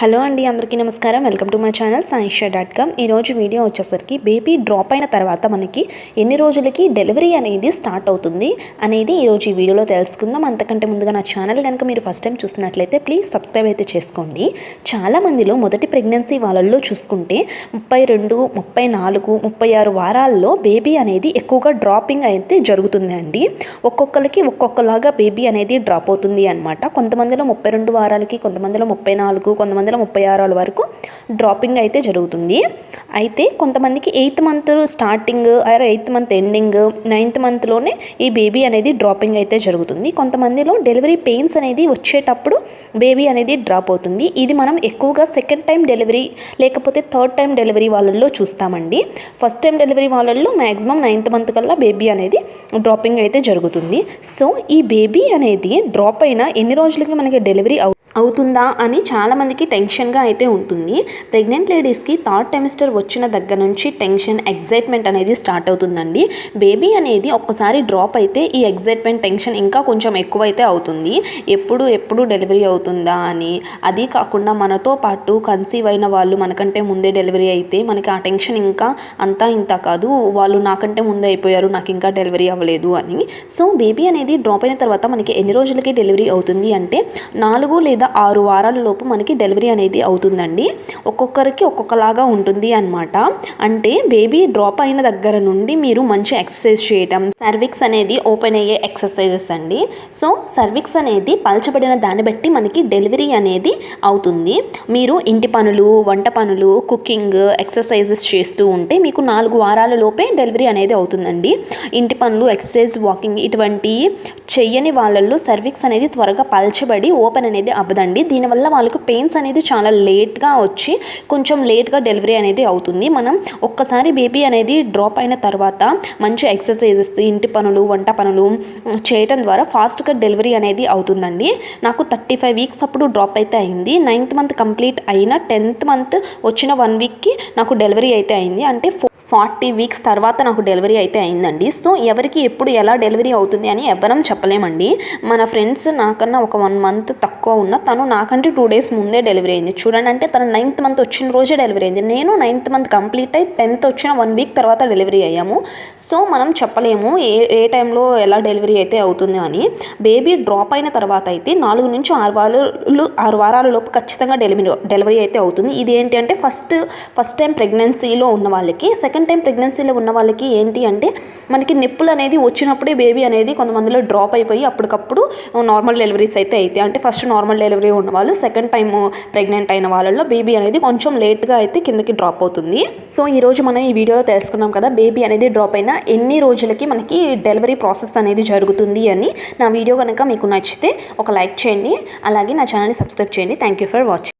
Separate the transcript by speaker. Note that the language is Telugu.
Speaker 1: హలో అండి అందరికీ నమస్కారం. Welcome to my channel Sayesha dot com. ఈరోజు వీడియో వచ్చేసరికి బేబీ డ్రాప్ అయిన తర్వాత మనకి ఎన్ని రోజులకి డెలివరీ అనేది స్టార్ట్ అవుతుంది అనేది ఈరోజు ఈ వీడియోలో తెలుసుకుందాం. అంతకంటే ముందుగా నా ఛానల్ కనుక మీరు ఫస్ట్ టైం చూస్తున్నట్లయితే ప్లీజ్ సబ్స్క్రైబ్ అయితే చేసుకోండి. చాలా మందిలో మొదటి ప్రెగ్నెన్సీ వాళ్ళల్లో చూసుకుంటే ముప్పై రెండు ముప్పై నాలుగు ముప్పై ఆరు వారాల్లో బేబీ అనేది ఎక్కువగా డ్రాపింగ్ అయితే జరుగుతుంది అండి ఒక్కొక్కరికి ఒక్కొక్కలాగా బేబీ అనేది డ్రాప్ అవుతుంది అనమాట కొంతమందిలో ముప్పై రెండు వారాలకి కొంతమందిలో ముప్పై నాలుగు కొంతమంది వందల ముప్పై ఆరు వరకు డ్రాపింగ్ అయితే జరుగుతుంది. అయితే కొంతమందికి eighth month starting or eighth month ending ninth మంత్లోనే ఈ బేబీ అనేది డ్రాపింగ్ అయితే జరుగుతుంది. కొంతమందిలో డెలివరీ పెయిన్స్ అనేది వచ్చేటప్పుడు బేబీ అనేది డ్రాప్ అవుతుంది. ఇది మనం ఎక్కువగా సెకండ్ టైం డెలివరీ లేకపోతే థర్డ్ టైం డెలివరీ వాళ్ళల్లో చూస్తామండి. ఫస్ట్ టైం డెలివరీ వాళ్ళల్లో మ్యాక్సిమం నైన్త్ మంత్ కల్లా బేబీ అనేది డ్రాపింగ్ అయితే జరుగుతుంది. సో ఈ బేబీ అనేది డ్రాప్ అయిన ఎన్ని రోజులకి మనకి డెలివరీ అవుతుంది అవుతుందా అని చాలామందికి టెన్షన్గా అయితే ఉంటుంది. ప్రెగ్నెంట్ లేడీస్కి థర్డ్ టెమిస్టర్ వచ్చిన దగ్గర నుంచి టెన్షన్ ఎగ్జైట్మెంట్ అనేది స్టార్ట్ అవుతుందండి. బేబీ అనేది ఒక్కసారి డ్రాప్ అయితే ఈ ఎగ్జైట్మెంట్ టెన్షన్ ఇంకా కొంచెం ఎక్కువైతే అవుతుంది. ఎప్పుడు ఎప్పుడు డెలివరీ అవుతుందా అని. అది కాకుండా మనతో పాటు కన్సీవ్ అయిన వాళ్ళు మనకంటే ముందే డెలివరీ అయితే మనకి ఆ టెన్షన్ ఇంకా అంతా ఇంత కాదు. వాళ్ళు నాకంటే ముందే అయిపోయారు నాకు ఇంకా డెలివరీ అవ్వలేదు అని. సో బేబీ అనేది డ్రాప్ అయిన తర్వాత మనకి ఎన్ని రోజులకి డెలివరీ అవుతుంది అంటే నాలుగు లేదా ఆరు వారాల లోపు మనకి డెలివరీ అనేది అవుతుందండి. ఒక్కొక్కరికి ఒక్కొక్కలాగా ఉంటుంది అనమాట అంటే బేబీ డ్రాప్ అయిన దగ్గర నుండి మీరు మంచి ఎక్సర్సైజ్ చేయటం సర్విక్స్ అనేది ఓపెన్ అయ్యే ఎక్సర్సైజెస్ అండి. సో సర్విక్స్ అనేది పలచబడిన దాన్ని బట్టి మనకి డెలివరీ అనేది అవుతుంది. మీరు ఇంటి పనులు వంట పనులు కుకింగ్ ఎక్సర్సైజెస్ చేస్తూ ఉంటే మీకు నాలుగు వారాల లోపే డెలివరీ అనేది అవుతుందండి. ఇంటి పనులు ఎక్సర్సైజ్ వాకింగ్ ఇటువంటి చెయ్యని వాళ్ళల్లో సర్విక్స్ అనేది త్వరగా పల్చబడి ఓపెన్ అనేది అవ్వదండి. దీనివల్ల వాళ్ళకు పెయిన్స్ అనేది చాలా లేట్గా వచ్చి కొంచెం లేట్గా డెలివరీ అనేది అవుతుంది. మనం ఒక్కసారి బేబీ అనేది డ్రాప్ అయిన తర్వాత మంచి ఎక్సర్సైజెస్ ఇంటి పనులు వంట పనులు చేయటం ద్వారా ఫాస్ట్గా డెలివరీ అనేది అవుతుందండి. నాకు థర్టీ ఫైవ్ వీక్స్ అప్పుడు డ్రాప్ అయితే అయింది. నైన్త్ మంత్ కంప్లీట్ అయిన టెన్త్ మంత్ వచ్చిన వన్ వీక్కి నాకు డెలివరీ అయితే అయింది. అంటే ఫార్టీ వీక్స్ తర్వాత నాకు డెలివరీ అయితే అయిందండి. సో ఎవరికి ఎప్పుడు ఎలా డెలివరీ అవుతుంది అని ఎవరం చెప్పలేమండి. మన ఫ్రెండ్స్ నాకన్నా ఒక వన్ మంత్ తక్కువ ఉన్న తను నాకంటే టూ డేస్ ముందే డెలివరీ అయింది. చూడండి అంటే తను నైన్త్ మంత్ వచ్చిన రోజే డెలివరీ అయింది. నేను నైన్త్ మంత్ కంప్లీట్ అయి టెన్త్ వచ్చిన వన్ వీక్ తర్వాత డెలివరీ అయ్యాము. సో మనం చెప్పలేము ఏ ఏ టైంలో ఎలా డెలివరీ అయితే అవుతుంది అని. బేబీ డ్రాప్ అయిన తర్వాత అయితే నాలుగు నుంచి ఆరు వారాలు ఆరు వారాల లోపు ఖచ్చితంగా డెలివరీ డెలివరీ అయితే అవుతుంది. ఇది ఏంటి అంటే ఫస్ట్ ఫస్ట్ టైం ప్రెగ్నెన్సీలో ఉన్న వాళ్ళకి సెకండ్ సెకండ్ టైం ప్రెగ్నెన్సీలో ఉన్న వాళ్ళకి ఏంటి అంటే మనకి నిప్పులు అనేది వచ్చినప్పుడే బేబీ అనేది కొంతమందిలో డ్రాప్ అయిపోయి అప్పటికప్పుడు నార్మల్ డెలివరీస్ అయితే అయితే అంటే ఫస్ట్ నార్మల్ డెలివరీ ఉన్న వాళ్ళు సెకండ్ టైం ప్రెగ్నెంట్ అయిన వాళ్ళలో బేబీ అనేది కొంచెం లేట్గా అయితే కిందకి డ్రాప్ అవుతుంది. సో ఈరోజు మనం ఈ వీడియోలో తెలుసుకున్నాం కదా బేబీ అనేది డ్రాప్ అయిన ఎన్ని రోజులకి మనకి డెలివరీ ప్రాసెస్ అనేది జరుగుతుంది అని. నా వీడియో కనుక మీకు నచ్చితే ఒక లైక్ చేయండి. అలాగే నా ఛానల్ని సబ్స్క్రైబ్ చేయండి. Thank you for watching